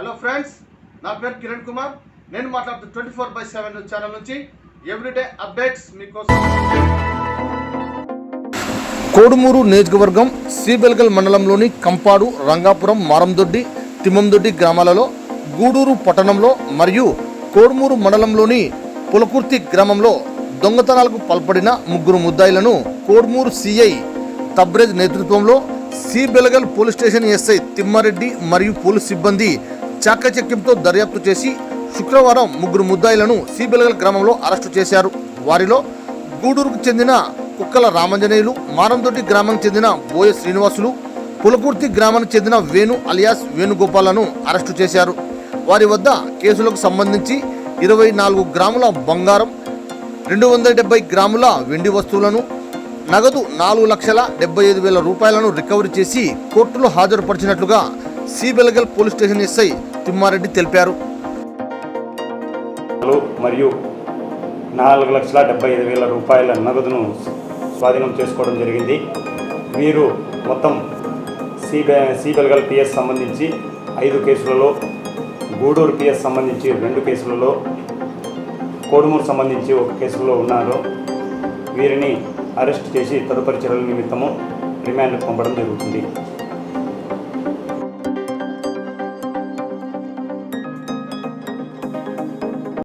Hello friends నా పేరు కిరణ్ కుమార్. నేను మాట్లాడుతూ twenty four by seven channel నుంచి ఎవ్రీడే అప్డేట్స్ మీకోసం. కోడుమూరు నియోజకవర్గం శ్రీబెల్గల్ మండలంలోని కంపాడు రంగాపురం మారందొడ్డి తిమ్మందొడ్డి గ్రామాలలో గూడూరు పట్టణంలో మరియు కోడుమూరు మండలంలోని పులకుర్తి గ్రామంలో దొంగతనాలకు పాల్పడిన ముగ్గురు ముద్దాయిలను కోడుమూరు సిఐ తబ్రేజ్ నేతృత్వంలో C Belagal police station SI Thimmareddy మరియు పోలీస్ సిబ్బంది చాకచక్యంతో దర్యాప్తు చేసి శుక్రవారం ముగ్గురు ముద్దాయిలను సిబిలగల్ గ్రామంలో అరెస్టు చేశారు. వారిలో గూడూరుకు చెందిన కుక్కల రామంజనేయులు మారంతోటి గ్రామానికి చెందిన బోయ శ్రీనివాసులు పులకుర్తి గ్రామానికి చెందిన వేణు అలియాస్ వేణుగోపాలను అరెస్టు చేశారు. వారి వద్ద కేసులకు సంబంధించి ఇరవై నాలుగు గ్రాముల బంగారం రెండు వందల డెబ్బై గ్రాముల వెండి వస్తువులను నగదు నాలుగు లక్షల డెబ్బై ఐదు వేల రూపాయలను రికవరీ చేసి కోర్టులో హాజరుపరిచినట్లుగా C Belagal police station SI Thimmareddy తెలిపారు. మరియు నాలుగు లక్షల డెబ్బై ఐదు వేల రూపాయల నగదును స్వాధీనం చేసుకోవడం జరిగింది. వీరు మొత్తం సిబె సిబెల్గల్ పిఎస్ సంబంధించి ఐదు కేసులలో గూడూరు పిఎస్ సంబంధించి రెండు కేసులలో కోడుమూరు సంబంధించి ఒక కేసులో ఉన్నారు. వీరిని అరెస్ట్ చేసి తదుపరి చర్యల నిమిత్తము రిమాండ్కు పంపడం జరుగుతుంది.